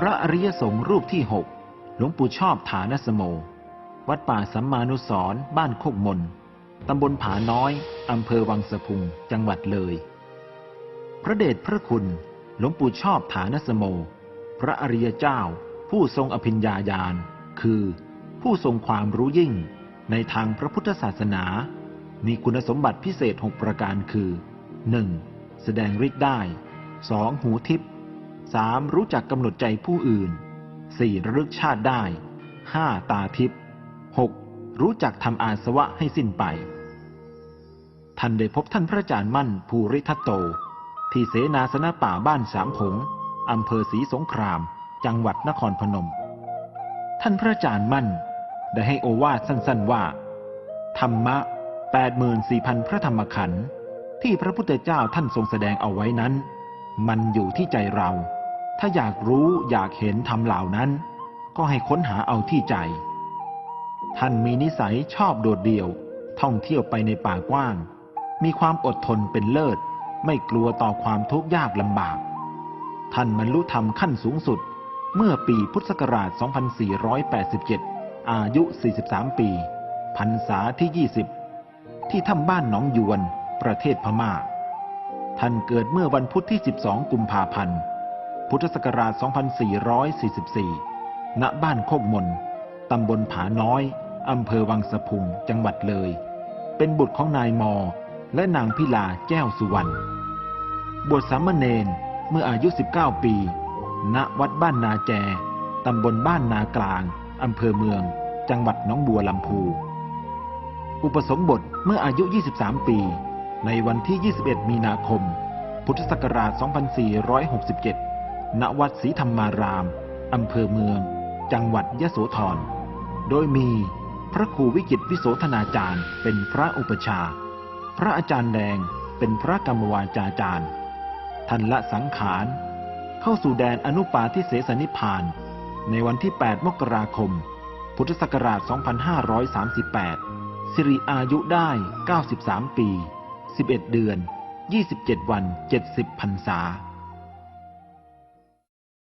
พระอริยสงฆ์รูปที่หกหลวงปู่ชอบฐานสโม วัดป่าสัมมานุสรบ้านโคกมนตำบลผาน้อยอำเภอวังสะพุง จังหวัดเลย พระเดชพระคุณ หลวงปู่ชอบฐานสโม พระอริยเจ้า ผู้ทรงอภิญญาญาณ คือ ผู้ทรงความรู้ยิ่ง ในทางพระพุทธศาสนา มีคุณสมบัติพิเศษ 6 ประการคือ 1. แสดงฤทธิ์ได้ 2. หูทิพย์ 3. รู้จักกำหนดใจผู้อื่น 4. ระลึกชาติได้ 5. ตาทิพย์ 6. รู้จักทำอาสวะให้สิ้นไป ท่านได้พบท่านพระอาจารย์มั่นภูริทัตโต ที่เสนาสนะป่าบ้านสามหงอำเภอศรีสงคราม จังหวัดนครพนม ท่านพระอาจารย์มั่น ได้ให้โอวาทสั้นๆว่า ธรรมะ 84,000 พระธรรมขันธ์ที่พระพุทธเจ้าท่านทรงแสดงเอาไว้นั้น มันอยู่ที่ใจเรา ถ้าอยากรู้อยากเห็นธรรมเหล่านั้น ก็ให้ค้นหาเอาที่ใจ ท่านมีนิสัยชอบโดดเดี่ยว ท่องเที่ยวไปในป่ากว้าง มีความอดทนเป็นเลิศ ไม่กลัวต่อความทุกข์ยากลำบาก ท่านบรรลุธรรมขั้นสูงสุด เมื่อปีพุทธศักราช 2487 อายุ 43 ปีพรรษาที่ 20 ที่ถ้ำบ้านหนองยวน ประเทศพม่า ท่านเกิดเมื่อวันพุธที่ 12 กุมภาพันธ์ พุทธศักราช 2444 ณ บ้านโคกมน ตำบลผาน้อย อำเภอวังสะพุง จังหวัดเลย เป็นบุตรของนายมอ และนางพิลาแก้วสุวรรณ บวชสามเณรเมื่ออายุ 19 ปี ณ วัดบ้านนาแจ ตำบลบ้านนากลาง อำเภอเมือง จังหวัดหนองบัวลำพู อุปสมบทเมื่ออายุ 23 ปี ในวันที่ 21 มีนาคม พุทธศักราช 2467 ณวัดศรีธรรมาราม อำเภอเมือง จังหวัดยะโสธร โดยมีพระครูวิจิตวิโสธนาจารย์เป็นพระอุปชา พระอาจารย์แดงเป็นพระกรรมวาจาจารย์ท่านละสังขาร เข้าสู่แดนอนุปาทิเสสนิพาน ในวันที่ 8 มกราคม พุทธศักราช 2538 สิริอายุได้ 93 ปี 11 เดือน 27 วัน 70พรรษา